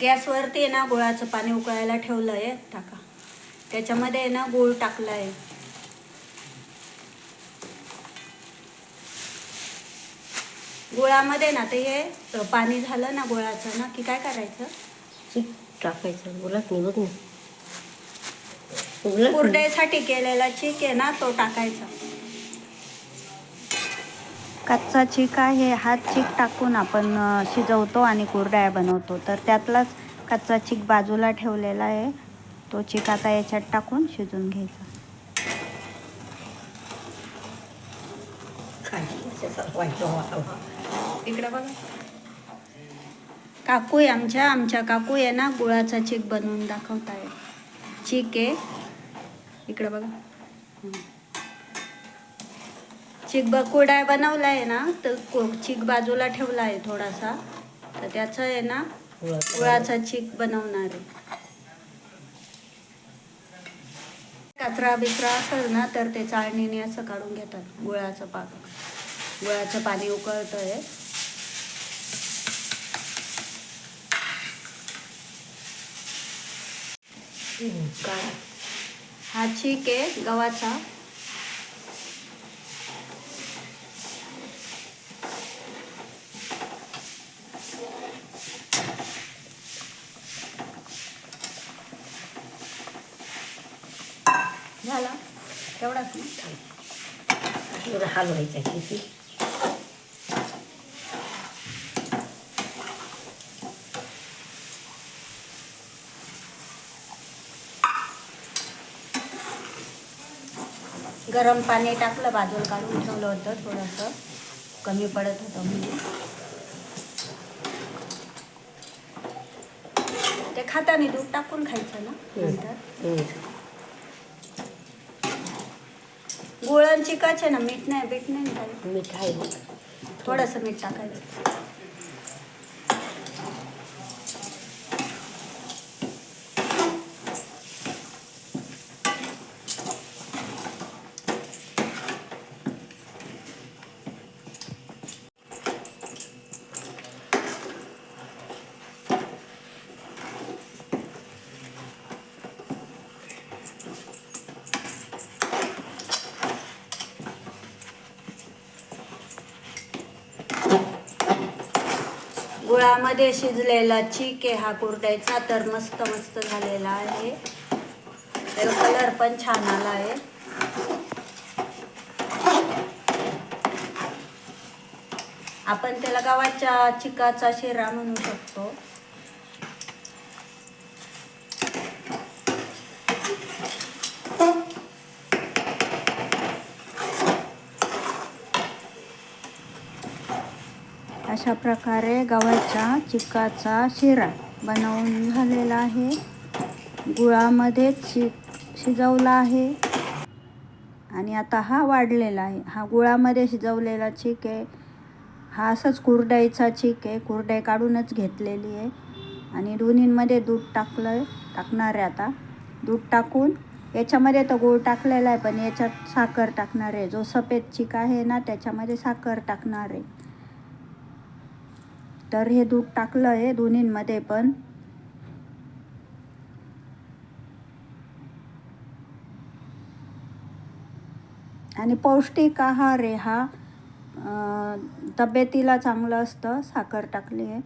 गॅसवरती आहे ना गुळाचं पाणी उकळायला ठेवलं आहे टाका. त्याच्यामध्ये आहे ना गूळ टाकला आहे. गुळामध्ये ना ते हे पाणी झालं ना गुळाचं ना की काय करायचं? चिक टाकायचं. बोलत नाही बघ ना. बोलत नाही. कुरडईसाठी केलेला चीक आहे ना तो टाकायचा. कच्चा चीक आहे हा चीक टाकून आपण शिजवतो आणि कुरडया बनवतो. तर त्यातलाच कच्चा चीक बाजूला ठेवलेला आहे. तो चीक आता याच्यात टाकून शिजून घ्यायचा. काकू आमच्या आमच्या काकू आहे ना गुळाचा चीक बनवून दाखवत आहे चीक आहे. इकडे बघा. चीक ब कुरडाय बनवला आहे ना तर को- चीक बाजूला ठेवला आहे थोडासा. तर त्याचं आहे ना गुळाचं चीक बनवणार आहे. कचरा बिचरा असेल ना तर ते चाळणीने असं काढून घेतात गुळाचं पाक. गुळाचं पाणी उकळतंय. हम्म, काढा. हा चीक आहे गव्हाचा झाला तेवढाच ना. जरा हलवायचा किती? गरम पाणी टाकलं बाजूला काढून ठेवलं होतं थोडंसं. कमी पडत होतं म्हणजे. ते खाताना दूध टाकून खायचं ना नंतर? हम्म. गुळण चिकाचे ना मीठ नाही बीट नाही काही. मीठ आहे. थोडंसं मीठ टाकायचं गुळामध्ये शिजलेला चीक आहे हा कुरड्याचा तर मस्त मस्त झालेला आहे. त्याचा कलर पण छान आला आहे. आपण त्याला गव्हाच्या चिकाचा शिरा म्हणू शकतो. अशा प्रकारे गव्हाच्या चिकाचा शिरा बनवून झालेला आहे. गुळामध्येच शि शिजवला आहे. आणि आता हा वाढलेला आहे. हा गुळामध्ये शिजवलेला चीक आहे. हा असंच कुरडाईचा चीक आहे. कुरडाई काढूनच घेतलेली आहे. आणि दोन्हींमध्ये दूध टाकलं आहे टाकणार आहे आता. दूध टाकून याच्यामध्ये तर गूळ टाकलेला आहे पण याच्यात साखर टाकणार. आहे जो सफेद चीक आहे ना त्याच्यामध्ये साखर टाकणार. आहे तर हे दूध टाकलं आहे दोन्हींमध्ये पण. आणि पौष्टिक आहार आहे हा. तब्येतीला चांगलं असतं साखर टाकली आहे.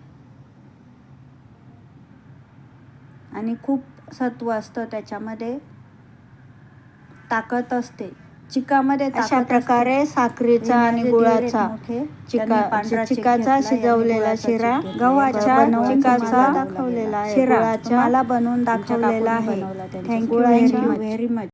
आणि खूप सत्व असतं त्याच्यामध्ये. ताकद असते. चिकामध्ये अशा प्रकारे साखरेचा आणि गुळाचा चिका चिकाचा शिजवलेला शिरा गव्हाच्या चिकाचा दाखवलेला आहे. शिरा. मला बनवून दाखवलेला आहे. Thank you very much